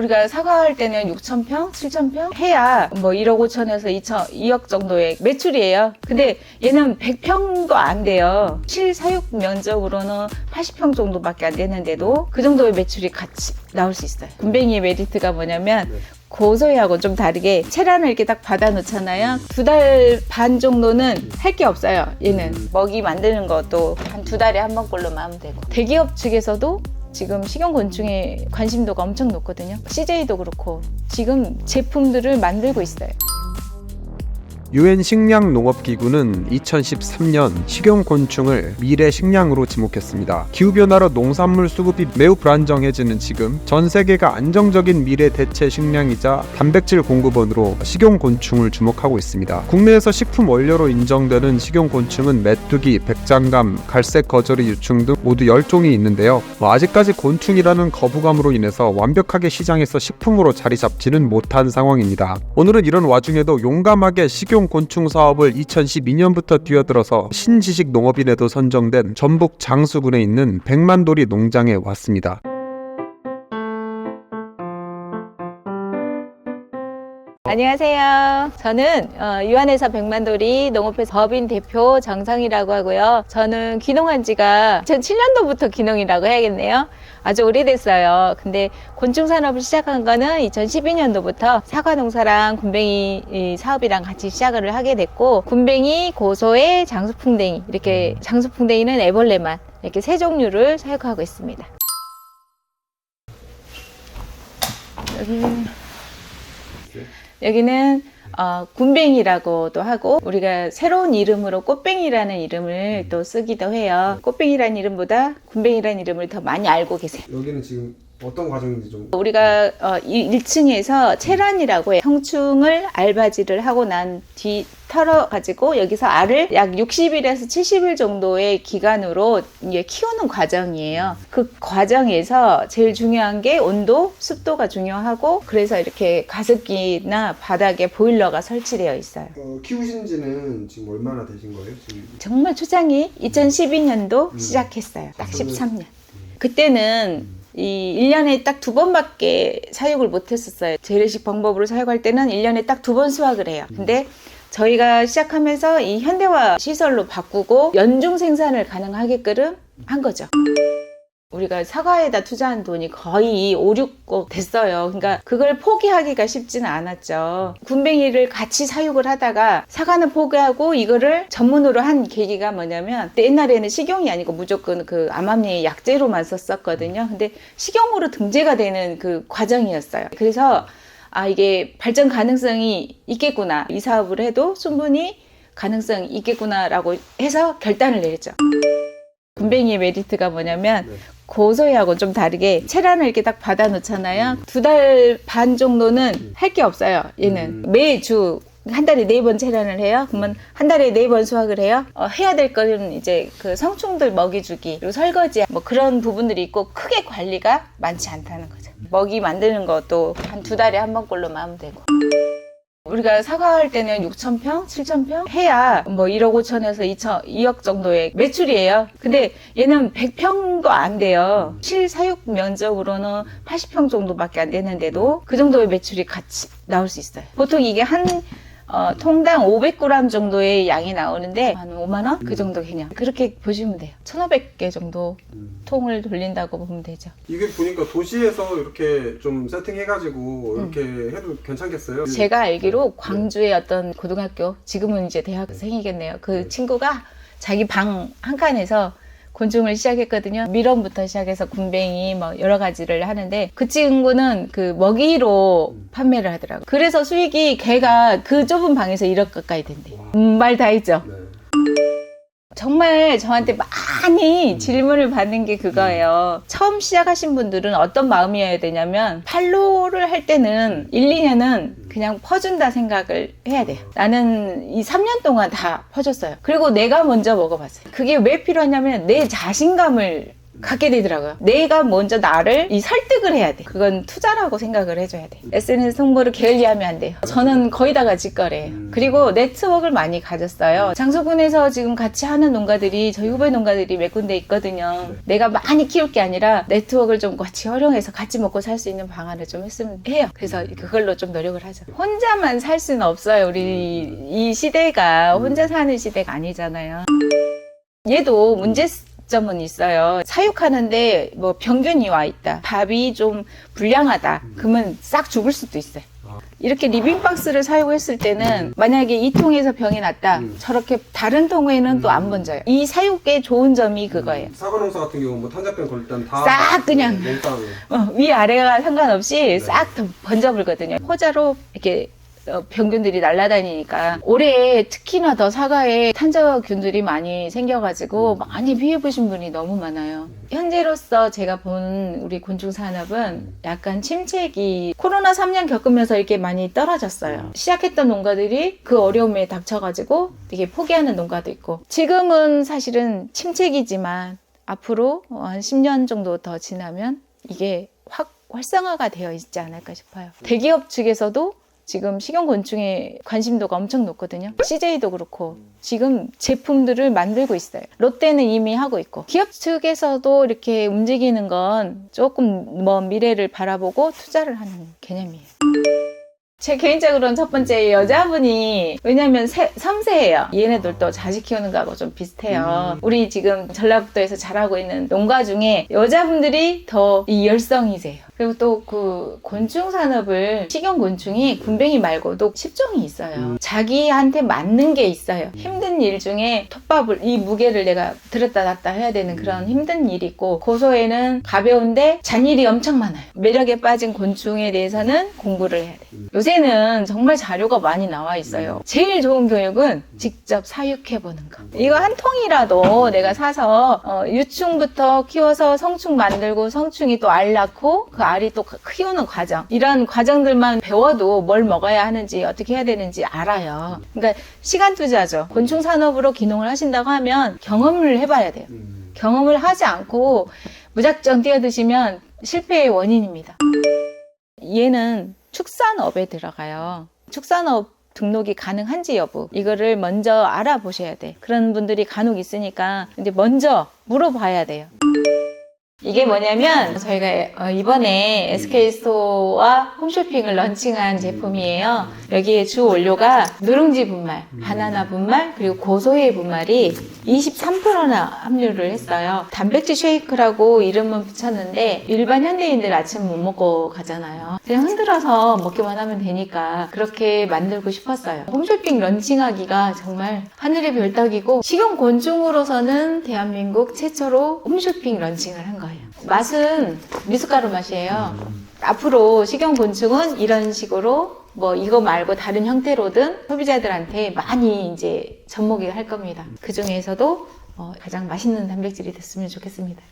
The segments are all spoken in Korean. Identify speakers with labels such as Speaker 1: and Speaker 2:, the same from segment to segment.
Speaker 1: 우리가 사과할 때는 6,000평, 7,000평 해야 뭐 1억 5천에서 2천, 2억 정도의 매출이에요. 근데 얘는 100평도 안 돼요. 실사육 면적으로는 80평 정도밖에 안 되는데도 그 정도의 매출이 같이 나올 수 있어요. 군뱅이의 메리트가 뭐냐면
Speaker 2: 네.
Speaker 1: 고소해하고 좀 다르게 체란을 이렇게 딱 받아 놓잖아요. 두 달 반 정도는 할 게 없어요. 얘는 먹이 만드는 것도 한 두 달에 한 번꼴로만 하면 되고 대기업 측에서도 지금 식용곤충에 관심도가 엄청 높거든요. CJ도 그렇고 지금 제품들을 만들고 있어요.
Speaker 2: 유엔 식량 농업 기구는 2013년 식용 곤충을 미래 식량으로 지목했습니다. 기후 변화로 농산물 수급이 매우 불안정해지는 지금 전 세계가 안정적인 미래 대체 식량이자 단백질 공급원으로 식용 곤충을 주목하고 있습니다. 국내에서 식품 원료로 인정되는 식용 곤충은 메뚜기, 백장감, 갈색 거저리 유충 등 모두 10종이 있는데요. 뭐 아직까지 곤충이라는 거부감으로 인해서 완벽하게 시장에서 식품으로 자리 잡지는 못한 상황입니다. 오늘은 이런 와중에도 용감하게 식용 곤충 사업을 2012년부터 뛰어들어서 신지식 농업인에도 선정된 전북 장수군에 있는 백만도리 농장에 왔습니다.
Speaker 1: 안녕하세요. 저는 어, 유한회사 백만돌이 농업회사 법인 대표 정상이라고 하고요. 저는 귀농한 지가 2007년도부터 귀농이라고 해야겠네요. 아주 오래됐어요. 근데 곤충 산업을 시작한 거는 2012년도부터 사과 농사랑 군뱅이 이 사업이랑 같이 시작을 하게 됐고 군뱅이, 고소의 장수풍뎅이 이렇게 장수풍뎅이는 애벌레만 이렇게 세 종류를 사육하고 있습니다. 여기는 여기는 어, 군뱅이라고도 하고 우리가 새로운 이름으로 꽃뱅이라는 이름을 또 쓰기도 해요. 꽃뱅이라는 이름보다 군뱅이라는 이름을 더 많이 알고 계세요.
Speaker 2: 여기는 지금 어떤 과정인지 좀
Speaker 1: 우리가 어, 1층에서 체란이라고 해 성충을 알바지를 하고 난 뒤 털어 가지고 여기서 알을 약 60일에서 70일 정도의 기간으로 이제 키우는 과정이에요. 그 과정에서 제일 중요한 게 온도, 습도가 중요하고 그래서 이렇게 가습기나 바닥에 보일러가 설치되어 있어요.
Speaker 2: 어, 키우신 지는 지금 얼마나 되신 거예요? 지금
Speaker 1: 정말 초창기 2012년도
Speaker 2: 음.
Speaker 1: 시작했어요. 딱
Speaker 2: 그러면-
Speaker 1: 13년. 그때는 이 1년에 딱 두 번밖에 사육을 못 했었어요. 재래식 방법으로 사육할 때는 1년에 딱 두 번 수확을 해요. 근데 저희가 시작하면서 이 현대화 시설로 바꾸고 연중 생산을 가능하게끔 한 거죠. 우리가 사과에다 투자한 돈이 거의 5, 6억 됐어요. 그러니까 그걸 포기하기가 쉽지는 않았죠. 군뱅이를 같이 사육을 하다가 사과는 포기하고 이거를 전문으로 한 계기가 뭐냐면 옛날에는 식용이 아니고 무조건 그 암암리 약재로만 썼었거든요. 근데 식용으로 등재가 되는 그 과정이었어요. 그래서 아 이게 발전 가능성이 있겠구나. 이 사업을 해도 충분히 가능성이 있겠구나라고 해서 결단을 내렸죠. 군뱅이의 메리트가 뭐냐면
Speaker 2: 네.
Speaker 1: 고소해하고 좀 다르게 체란을 이렇게 딱 받아 놓잖아요. 두달 반 정도는 할게 없어요. 얘는
Speaker 2: 음.
Speaker 1: 매주 한 달에 네 번 체란을 해요. 그러면 한 달에 네 번 수확을 해요. 어, 해야 될 거는 이제 그 성충들 먹이 주기 그리고 설거지 뭐 그런 부분들이 있고 크게 관리가 많지 않다는 거죠. 먹이 만드는 것도 한 두 달에 한 번꼴로만 하면 되고. 우리가 사과할 때는 6,000평, 7,000평 해야 뭐 1억 5천에서 2천, 2억 정도의 매출이에요. 근데 얘는 100평도 안 돼요. 실사육 면적으로는 80평 정도밖에 안 되는데도 그 정도의 매출이 같이 나올 수 있어요. 보통 이게 한 어, 통당 500g 정도의 양이 나오는데 한 5만 원? 그 정도 그냥 그렇게 보시면 돼요. 1,500개 정도 통을 돌린다고 보면 되죠.
Speaker 2: 이게 보니까 도시에서 이렇게 좀 세팅해가지고 이렇게 해도 괜찮겠어요?
Speaker 1: 제가 알기로 광주의 어떤 고등학교 지금은 이제 대학생이겠네요. 그 친구가 자기 방 한 칸에서 곤충을 시작했거든요. 밀원부터 시작해서 군뱅이 뭐 여러 가지를 하는데 그 친구는 그 먹이로 판매를 하더라고요. 그래서 수익이 걔가 그 좁은 방에서 1억 가까이 된대. 음, 말 다 했죠.
Speaker 2: 네.
Speaker 1: 정말 저한테 많이 질문을 받는 게 그거예요. 처음 시작하신 분들은 어떤 마음이어야 되냐면 팔로를 할 때는 1, 2년은 그냥 퍼준다 생각을 해야 돼요. 나는 이 3년 동안 다 퍼줬어요. 그리고 내가 먼저 먹어봤어요. 그게 왜 필요하냐면 내 자신감을 갖게 되더라고요. 내가 먼저 나를 이 설득을 해야 돼. 그건 투자라고 생각을 해줘야 돼. SNS 홍보를 게을리하면 안 돼요. 저는 거의 다 가질 거래요. 그리고 네트워크를 많이 가졌어요. 장소군에서 지금 같이 하는 농가들이 저희 후배 농가들이 몇 군데 있거든요. 내가 많이 키울 게 아니라 네트워크를 좀 같이 활용해서 같이 먹고 살 수 있는 방안을 좀 했으면 해요. 그래서 그걸로 좀 노력을 하죠. 혼자만 살 수는 없어요. 우리 이 시대가 혼자 사는 시대가 아니잖아요. 얘도 문제 점은 있어요. 사육하는데 뭐 병균이 와 있다. 밥이 좀 불량하다. 그러면 싹 죽을 수도 있어요. 이렇게 리빙박스를 사용했을 때는 만약에 이 통에서 병이 났다. 저렇게 다른 통에는 또 안 번져요. 이 사육의 좋은 점이 그거예요.
Speaker 3: 사과 농사 같은 경우 뭐 탄저병 걸릴 때는
Speaker 1: 다싹 그냥.
Speaker 3: 몽땅
Speaker 1: 어, 위 아래가 상관없이 싹다 번져불거든요. 호자로 이렇게 어, 병균들이 날아다니니까 올해 특히나 더 사과에 탄저균들이 많이 생겨가지고 많이 피해 보신 분이 너무 많아요. 현재로서 제가 본 우리 곤충 산업은 약간 침체기 코로나 3년 겪으면서 이렇게 많이 떨어졌어요. 시작했던 농가들이 그 어려움에 닥쳐가지고 되게 포기하는 농가도 있고 지금은 사실은 침체기지만 앞으로 어, 한 10년 정도 더 지나면 이게 확 활성화가 되어 있지 않을까 싶어요. 대기업 측에서도 지금 식용곤충에 관심도가 엄청 높거든요. CJ도 그렇고 지금 제품들을 만들고 있어요. 롯데는 이미 하고 있고 기업 측에서도 이렇게 움직이는 건 조금 먼 미래를 바라보고 투자를 하는 개념이에요. 제 개인적으로는 첫 번째 여자분이 왜냐면 세, 섬세해요. 얘네들도 자식 키우는 거하고 좀 비슷해요. 우리 지금 전라북도에서 잘하고 있는 농가 중에 여자분들이 더 이 열성이세요. 그리고 또 그 곤충 산업을 식용 곤충이 군뱅이 말고도 10종이 있어요. 자기한테 맞는 게 있어요. 힘든 일 중에 톱밥을 이 무게를 내가 들었다 놨다 해야 되는 그런 힘든 일이 있고 고소에는 가벼운데 잔일이 엄청 많아요. 매력에 빠진 곤충에 대해서는 공부를 해야 돼. 요새는 정말 자료가 많이 나와 있어요. 제일 좋은 교육은 직접 사육해 보는 거. 이거 한 통이라도 내가 사서 어, 유충부터 키워서 성충 만들고 성충이 또 알 낳고 그 알이 또 키우는 과정. 이런 과정들만 배워도 뭘 먹어야 하는지 어떻게 해야 되는지 알아요. 그러니까 시간 투자죠. 곤충 산업으로 기농을 하신다고 하면 경험을 해봐야 돼요.
Speaker 3: 음.
Speaker 1: 경험을 하지 않고 무작정 뛰어드시면 실패의 원인입니다. 얘는 축산업에 들어가요. 축산업 등록이 가능한지 여부 이거를 먼저 알아보셔야 돼. 그런 분들이 간혹 있으니까 이제 먼저 물어봐야 돼요. 이게 뭐냐면 저희가 어, 이번에 SK 스토어와 홈쇼핑을 런칭한 제품이에요. 여기에 주 원료가 누룽지 분말, 바나나 분말, 그리고 고소해 분말이 23%나 함유를 했어요. 단백질 쉐이크라고 이름은 붙였는데 일반 현대인들 아침 못 먹고 가잖아요. 그냥 흔들어서 먹기만 하면 되니까 그렇게 만들고 싶었어요. 홈쇼핑 런칭하기가 정말 하늘의 별따기고 식용 곤충으로서는 대한민국 최초로 홈쇼핑 런칭을 한 거예요. 맛은 미숫가루 맛이에요. 앞으로 식용 곤충은 이런 식으로 뭐 이거 말고 다른 형태로든 소비자들한테 많이 이제 접목이 할 겁니다. 그 중에서도 어, 가장 맛있는 단백질이 됐으면 좋겠습니다.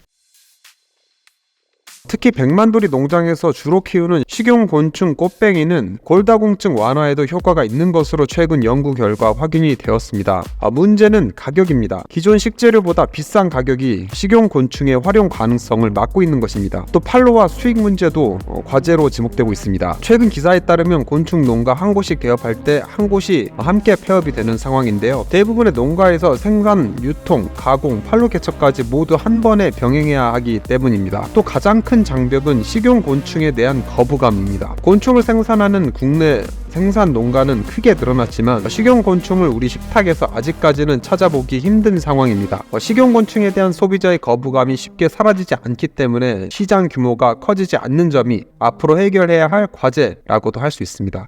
Speaker 2: 특히 백만돌이 농장에서 주로 키우는 식용곤충 꽃뱅이는 골다공증 완화에도 효과가 있는 것으로 최근 연구 결과 확인이 되었습니다. 아, 문제는 가격입니다. 기존 식재료보다 비싼 가격이 식용곤충의 활용 가능성을 막고 있는 것입니다. 또 판로와 수익 문제도 어, 과제로 지목되고 있습니다. 최근 기사에 따르면 곤충 농가 한 곳이 개업할 때 한 곳이 함께 폐업이 되는 상황인데요. 대부분의 농가에서 생산, 유통, 가공, 판로 개척까지 모두 한 번에 병행해야 하기 때문입니다. 또 가장 큰 장벽은 식용 곤충에 대한 거부감입니다. 곤충을 생산하는 국내 생산 농가는 크게 늘어났지만 식용 곤충을 우리 식탁에서 아직까지는 찾아보기 힘든 상황입니다. 어, 식용 곤충에 대한 소비자의 거부감이 쉽게 사라지지 않기 때문에 시장 규모가 커지지 않는 점이 앞으로 해결해야 할 과제라고도 할 수 있습니다.